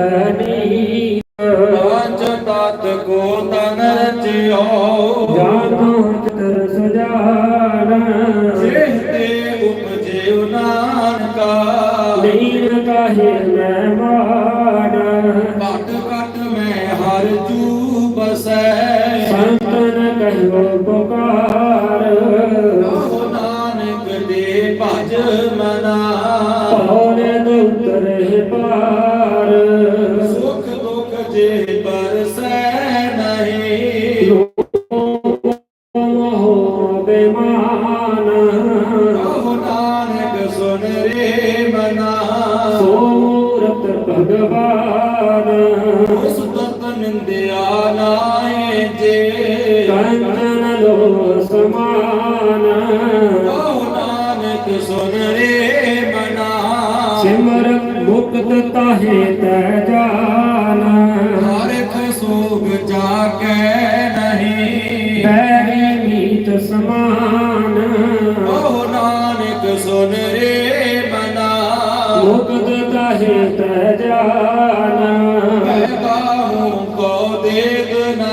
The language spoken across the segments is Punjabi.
ਨੀ ਪੰਜ ਤਤ ਕੋ ਤਨ ਰਚਿਓ। ਜਾਨੋ ਚਤਰ ਸੁਜਾਨ। ਜਿਹ ਤੇ ਉਪਜਿਉ ਨਾਨਕਾ ਲੀਨ ਕਾਹੇ ਤਾਹੇ ਤੈ ਜਾਨ। ਹਰਖ ਸੋਗ ਜਾ ਕੇ ਨਹੀਂ ਬੈਰੀ ਮੀਤ ਸਮਾਨ। ਕਹੋ ਨਾਨਕ ਸੁਨ ਰੇ ਮਨਾ। ਮੁਕਤ ਤਾਹੇ ਤੈ ਜਾਨ। ਮੈਂ ਕਾਹੂ ਕੋ ਦੇਗ ਨ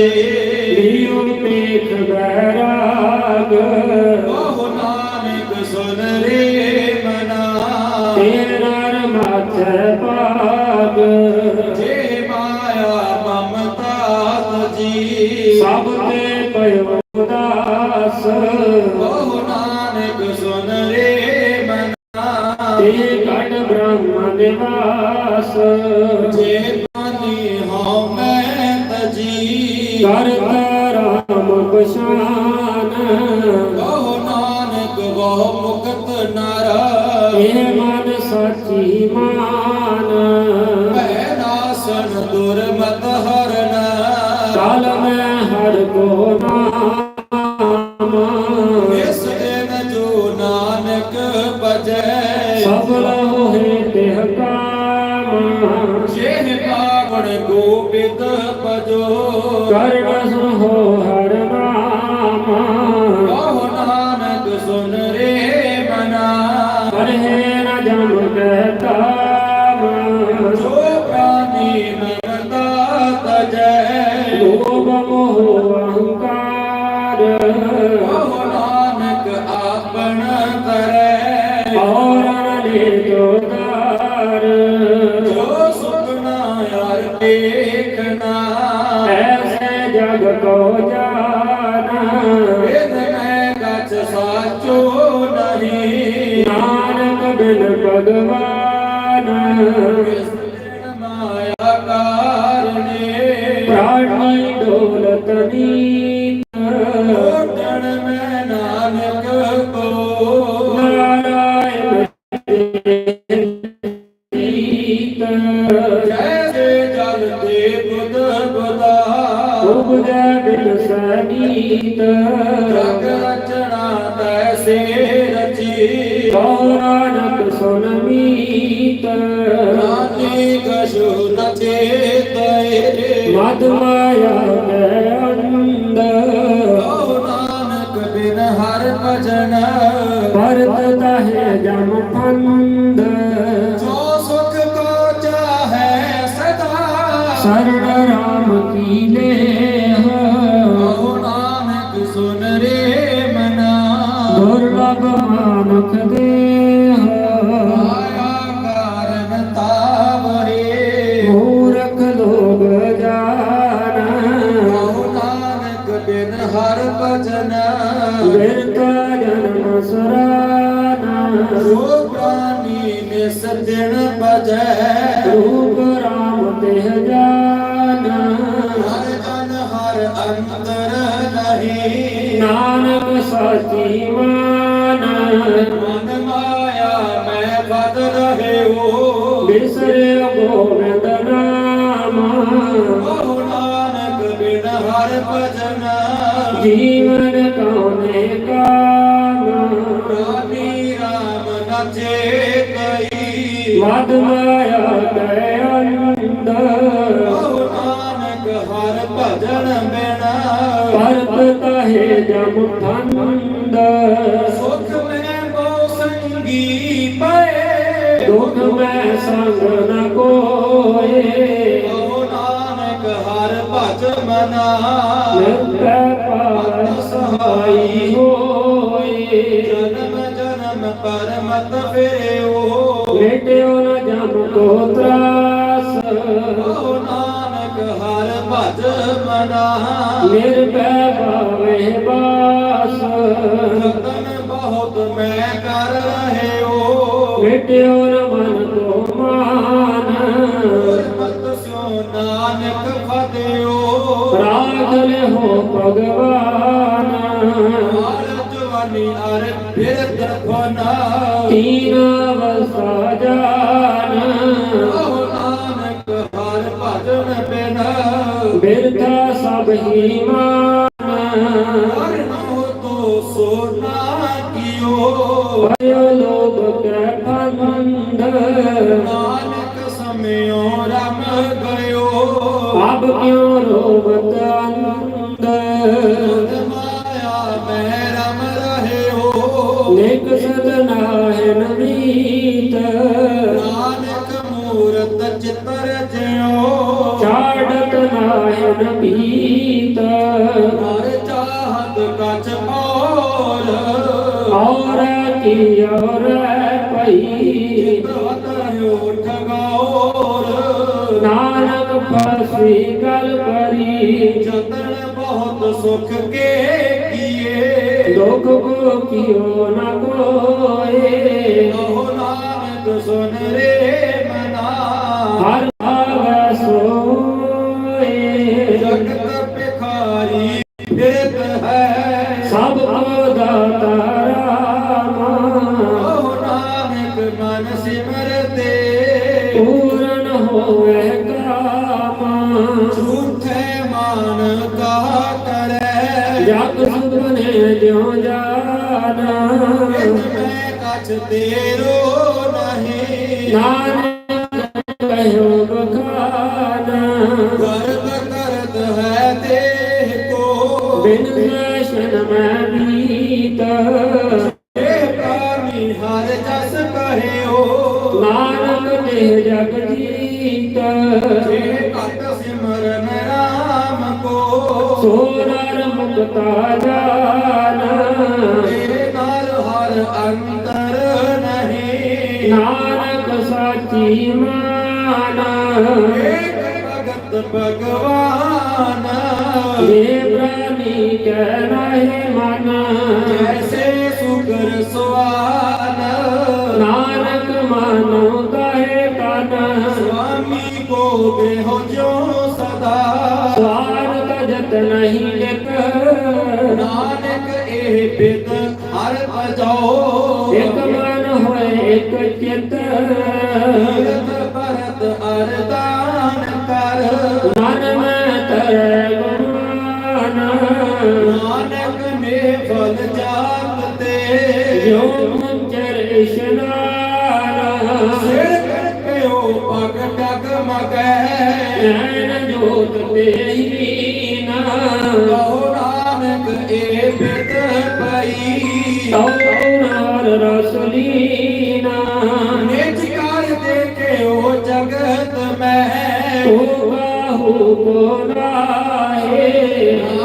ਲਿਓ ਪੇਖ ਬੈਰਾਗ ਕਹੋ ਨਾਨਕ ਸੁਨ ਰੇ ਭਗਵਾਨ ਮਾਇਆ ਕਾਰਨੇ ਪ੍ਰਾਣੀ ਡੋਲਤ ਨੀਤ ਓਟਣ ਮੈਂ ਨਾਨਕ ਕੋ ਨਾਰਾਇਣ ਜੀਤ ਜੈਸੇ ਜਲ ਤੇ ਬੁੱਧ ਬੁਦਾ ਉਪਜੈ ਬਿਨ ਸਨੀਤ। ਜਗ ਰਚਨਾ ਤੈਸੇ ਰਚੀ ਗੌਰਾਨਕ ਸੁਨ ਮੀਤ। ਨਾਤੀ ਕਸ਼ੂ ਨ ਚੇਤੈ ਮਦ ਮਾਇਆ ਕੈ ਕਹੋ ਨਾਨਕ ਬਿਨ ਹਰ ਭਜਨ। ਭਰਤ ਤਾਹੇ ਜਮ ਰਹਿਓ ਬਿਸਰੇ ਗੋਬਿੰਦ ਨਾਮ। ਕਹੋ ਨਾਨਕ ਬਿਨ ਹਰ ਭਜਨ। ਜੀਵਨ ਕਉਨੇ ਕਾਮ। ਰਾਮੀ ਰਾਮ ਨਚੇ ਕਈ ਮਦ ਮਾਇਆ ਕੈ ਅੰਦਰ ਓ ਨਾਨਕ ਹਰ ਭਜਨ ਬਿਨਾ। ਪਰਤ ਤਾਹੇ ਜਮ ਠੰਡ ਸੁਖ ਦੁਖ ਮੈਂ ਸੰਗ ਨ ਕੋਏ। ਓ ਨਾਨਕ ਹਰ ਭਜ ਮਨਾ ਨਿਰਭੈ ਪਾਵਨ ਸਹਾਈ ਹੋਏ। ਜਨਮ ਜਨਮ ਪਰਮਤ ਫਿਰਿਓ। ਮਿਟਿਓ ਨ ਜਮ ਕੋ ਤਰਾਸ। ਓ ਨਾਨਕ ਹਰ ਭਜ ਮਨਾ ਨਿਰਭੈ ਭਾਵੇ ਬਾਸ। ਰਤਨ ਬਹੁਤ ਮੈਂ ਕਰ ਰਹਿਓ ਮਿਟਿਓ ਨ ਮਨ ਕੋ ਮਾਨ ਮਤ ਸਿਓ ਨਾਨਕ ਫਤਿਓ ਰਾਖ ਲਿਓ ਭਗਵਾਨ। ਹਾਲ ਜਵਾਨੀ ਅਰ ਬਿਰਧ ਫਨਾ ਤੀਨ ਅਵਸਥਾ ਜਾਨ। ਓ ਨਾਨਕ ਹਰ ਭਜਨ ਬਿਨਾ। ਬਿਰਥਾ ਸਭ ਹੀ ਮਾਨ। ਕੀ ਔਰ ਪਈ ਤਵਤਿਓ ਠਗਾਉਰ ਨਾਨਕ ਫਸੀ ਗਲ ਕਰੀ ਜਤਨ ਬਹੁਤ ਸੁਖ ਕੇ ਕੀਏ ਦੁਖ ਕੋ ਕਿਉ ਨ ਕੋਏ ਕਹੋ ਨਾਨਕ ਸੁਨ ਰੇ ਮਨਾ ਹਰ ਦਰਸ਼ਨ ਮੈਂ ਬੀਤ ਇਹ ਹਰ ਜਸ ਕਹਿਓ ਨਾਨਕ ਤੇ ਜਗ ਜੀਤ ਜੇ ਘਟ ਸਿਮਰਨ ਰਾਮ ਕੋ ਸੋਨਰ ਮੁਕਤਾ ਜਾਨਾ ਤੇਰੇ ਨਾਲ ਹਰ ਅੰਤਰ ਨਹੀਂ ਨਾਨਕ ਸਾਚੀ ਮਾਨਾ। ਏਕ ਭਗਤ ਭਗਵਾਨ। ਇਹ ਪ੍ਰਾਨੀ ਕਹਿ ਨਾਹੀ ਮਨ। ਜੈਸੇ ਸੁਗਰ ਸਵਾਨ ਨਾਨਕ ਮਾਨੋ ਤਾਹੇ ਤਨ। ਸੁਆਮੀ ਕੋ ਦੇਹੁ ਜੋ ਸਦਾ। ਸਵਾਰਥ ਜਤ ਨਹੀਂ ਲਿਖ ਨਾਨਕ ਇਹ ਬਿਦ ਹਰ ਭਜੋ। ਇਕ ਮਨ ਹੋਏ ਇਕ ਚਿਤ। ਭਰਤ ਅਰਦਾਨ ਕਰ। ਮਨ ਮੈਂ ਤਰੈ ਨਾਨਕ ਨੇ ਫਲ ਜਾਪ ਤੇ ਜੋ ਮੰਚਰ ਇਸ਼ਨਾਨ। ਸਿਰ ਕਰਪਿਓ ਪਗ ਟਗ ਮਗੈ। ਨੈਣ ਜੋਤ ਤੇਰੀ ਨਾ ਕਹੋ ਨਾਨਕ ਇਹ ਬਿਦ ਪਈ। ਤਉ ਨਾਰ ਰਸਲੀਨਾ ਨਿਜ ਕਰ ਦੇਖੇ ਉਹ ਜਗਤ ਮੈਂ। ਤੋ ਬਾਹੂ ਕੋ ਹਰ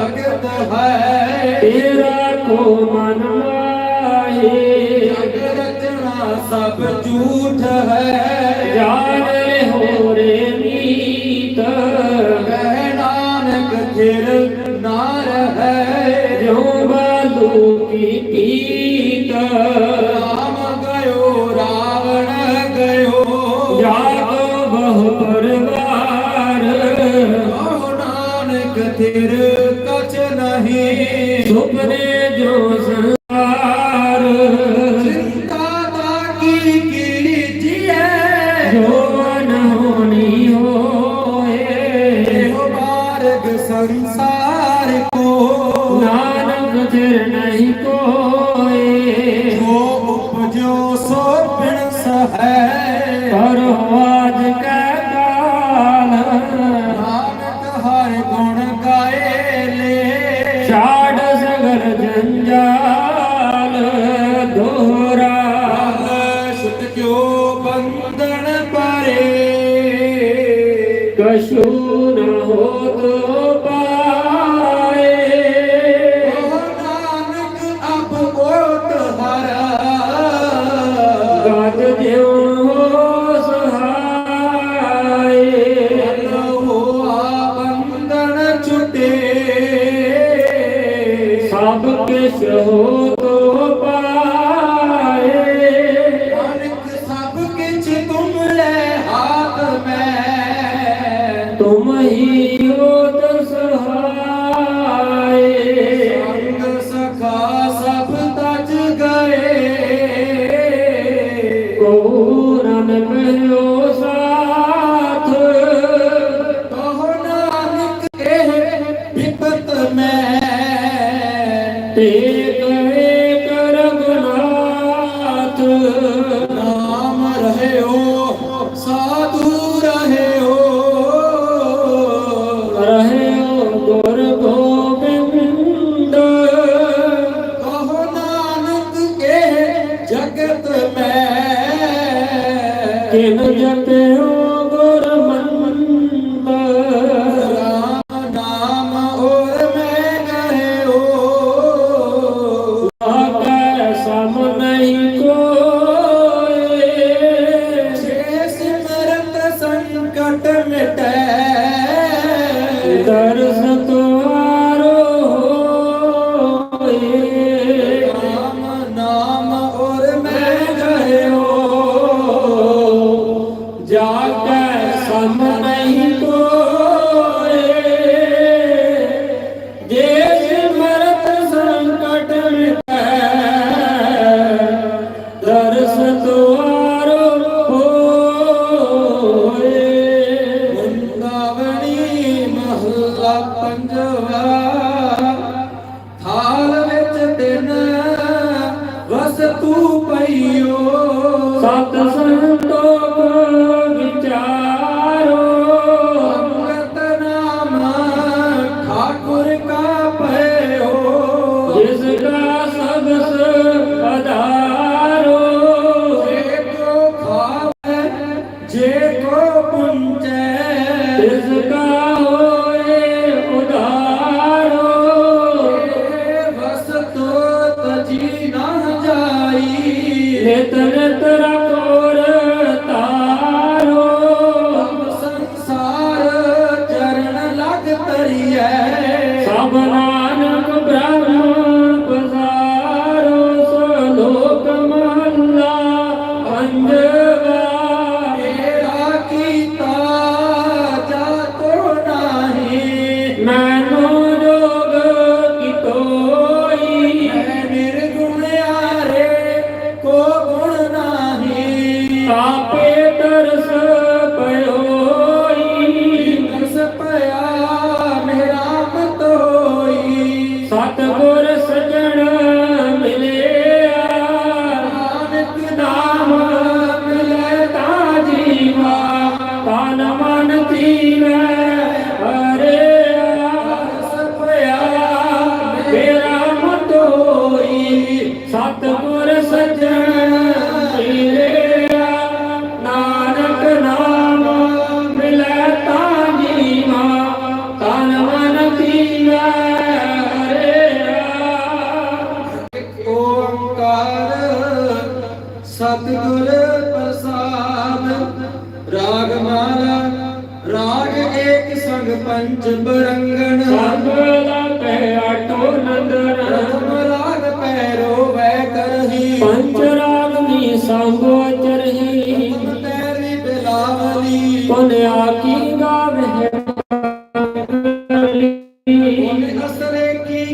ਭਗਤ ਹੈ। ਤੇਰਾ ਕੋ ਮਨ ਮਾਹੇ। ਜਗ ਰਚਨਾ ਸਭ ਝੂਠ ਹੈ। ਜਾਣ ਹੋ ਰੇ ਨੀਤ ਕਹਿ ਨਾਨਕ ਥਿਰ ਨਾਰ ਹੈ। ਜੋ ਬਾਲੂ ਕੀ ਪੀਤ। ਰਾਮ ਗਇਓ ਰਾਵਣ ਗਇਓ। ਜਾਗੋ ਬਹੁ ਪਰਵਾਰ। ਕਹੋ ਨਾਨਕ ਥਿਰ ਨਹੀਂ ਸੁਪਨੇ एक एक रघुनाथ नाम रहे हो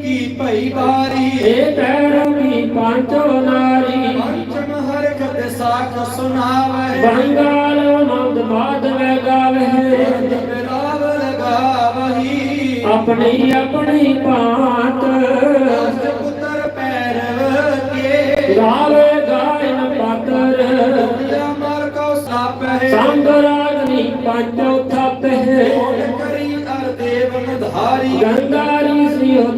ਕੀ ਭਈ ਬਾਰੀ? ਏ ਤੈਰਵੀ ਪੰਚੋ ਨਾਰੀ। ਪੰਚਮ ਹਰਖ ਦੇ ਸਾਖ ਸੁਣਾਵੇ। ਬੰਗਾਲ ਨੰਦ ਮਾਧਵੇ ਗਾਵੇ। ਰਾਵ ਲਗਾਵਹੀ। ਆਪਣੀ ਆਪਣੀ ਭਾਂਤ। ਪੁੱਤਰ ਪੈਰਵ ਕੇ ਗਾਵੇ ਗਾਇਨ ਪਾਤਰ। ਦੁਨੀਆ ਮਰ ਕੋ ਸਾਪ ਹੈ ਸੰਗ ਰਾਗਨੀ ਪੰਚੋ ਥਾਪੇ ਕਰੀ ਅਰ ਦੇਵਨ ਧਾਰੀ।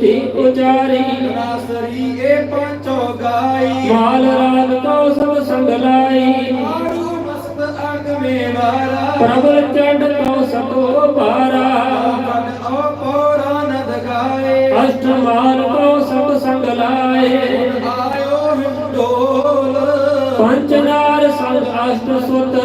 ਬੁੱਧੀ ਉਚਾਰੀ ਰਾਸਰੀ ਇਹ ਪੰਚੋ ਗਾਈ। ਮਾਲ ਰਾਤ ਤੋਂ ਸਭ ਸੰਗ ਲਾਈ ਮਾਰੂ ਮਸਤ ਅਗ ਮੇ ਵਾਰਾ ਪ੍ਰਭਲ ਚੰਡ ਤੋਂ ਸਤੋ ਪਾਰਾ ਮਨ ਓ ਪੋਰਾ ਨਦ ਗਾਏ। ਅਸ਼ਟਮਾਨ ਤੋਂ ਸਭ ਸੰਗ ਲਾਏ ਆਇਓ ਹਿੰਡੋਲ। ਪੰਚ ਨਾਰ ਸੰਗ ਅਸ਼ਟ ਸੁਤ।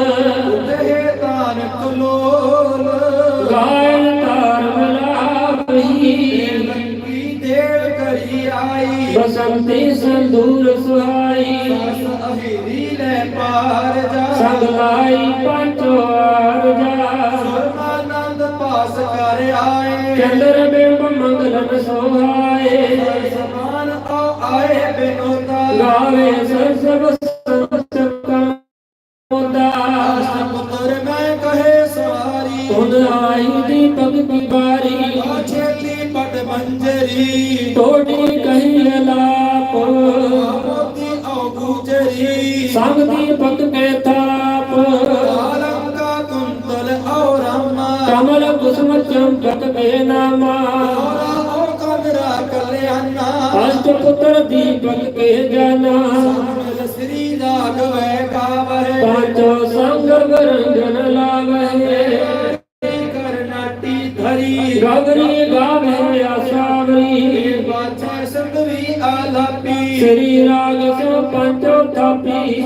ਸੰਗ ਲਾਈ ਪੰਚੋ ਆਰਜਾ ਸੁਰਮਾਨੰਦ ਪਾਸ ਕਰ ਆਏ। ਚੰਦਰ ਬਿੰਬ ਮੰਗਲਨ ਸੋਹਾਏ। ਸਮਾਨ ਆਓ ਆਏ ਬਿਨੋਦਾ। ਗਾਵੇ ਸਰਸਬ ਸੰਤ ਕਮੋਦਾ। ਪੁੱਤਰ ਮੈਂ ਕਹੇ ਆ ਲਾਪ ਮੋਤੀ ਆਉ ਗੁਜਰੀ। ਸੰਗ ਦੀਪਕ ਕੇ ਕਮਲ ਕੁਸਮ ਚੰਪਕ ਕੇ ਨਾਮਾ। ਅਸ਼ਟ ਪੁੱਤਰ ਦੀਪਕ ਕੇ ਜਾਨਾ। ਸ੍ਰੀ ਰਾਘਵੈ ਕਾਵਹਿ ਪਾਂਚੋ ਸੰਗ ਗਰੰਗਨ ਲਾਵਹਿ। ਕਰਨਾਟੀ ਧਰੀ ਗਗਰੀ ਗਾਵੇ ਆਸਾਵਰੀ। ਬਾਛਾ ਸੰਗਵੀ ਆਲਾਪੀ ਸ੍ਰੀ ਰਾਗ ਸੋ ਪੰਚੋ ਥਾਪੀ।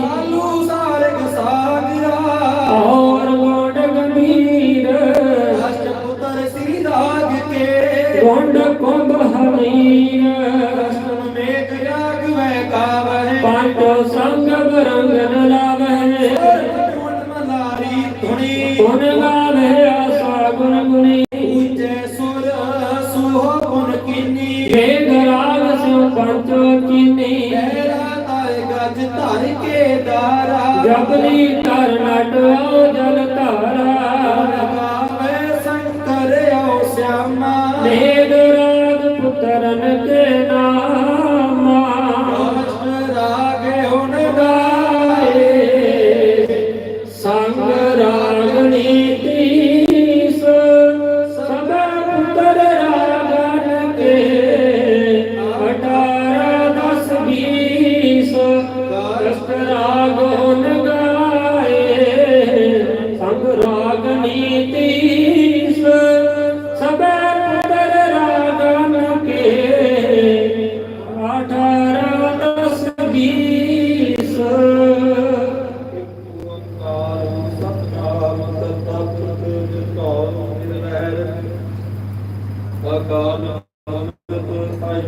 ਹਮੀਰ ਅਸ਼ਟਮ ਮੇਘ ਰਾਗਵੈ ਕਾਵਹਿ ਪਾਂਚੋ ਸੰਗ ਗਰੰਗਨ ਲਾਵਹਿ ਗੁਣ ਮਲਾਰੀ ਧੁਣੀ ਗੁਣ ਗਾਵੇ ਆਸਾ ਗੁਣ ਗੁਣੀ। ਉੱਚੇ ਸੁਰ ਸੁਹ ਗੁਣ ਕੀਨੀ। ਵੇਗ ਰਾਗ ਸੋ ਪੰਚੋ ਚੀਨੀ ਤੇਰਾ ਤਾਰੇ ਗੱਜ ਧਰ ਕੇ ਦਾਰਾ। ਜਪਲੀ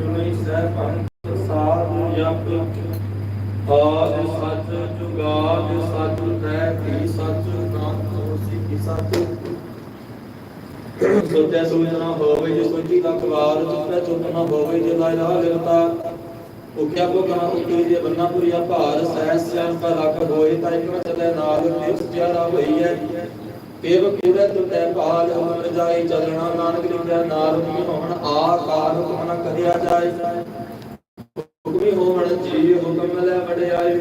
ਅੰਮ੍ਰਿਤ ਆਯੁਨੀ ਸਹਿਬੰ ਪ੍ਰਸਾਦ ਜਪ। ਆਦ ਸੱਚ ਜੁਗਾਦ ਸੱਚ ਤੈ ਕੀ ਸੱਚ ਨਾਮ ਹੋਸੀ ਕੀ ਸੱਚ। ਸੋਚਿਆ ਸੋਚਣਾ ਹੋਵੇ ਜੇ ਸੋਚੀ ਲੱਖ ਵਾਰ ਚੁੱਪੈ ਚੁੱਪ ਨਾ ਹੋਵੇ ਜੇ ਲਾ ਇਲਾਹਾ ਉਖਿਆ ਕੋ ਕਨਾ ਉਤਰੀ ਜੇ ਬੰਨਾ ਪੁਰੀਆ ਭਾਰ, ਸਹਿ ਸਿਆਨ ਕਾ ਲੱਖ ਹੋਏ ਤਾਂ ਇੱਕ ਨਾ ਨਾਲ ਤੇ ਸਚਿਆਰਾ ਹੋਈ ਹੈ ਕੇਵ ਕੂੜੇ ਤੁਟੈ ਭਾਲ ਅਮਰ ਜਾਈ ਚੱਲਣਾ ਨਾਨਕ ਲਿਖਿਆ ਨਾਲ ਕੀ ਹੋਣ ਆਕਾਰ ਹੁਕਮ ਨ ਕਰਿਆ ਜਾਏ। ਹੁਕਮੀ ਹੋਵਣ ਜੀ ਹੁਕਮ ਲੈ ਵਡਿਆਈ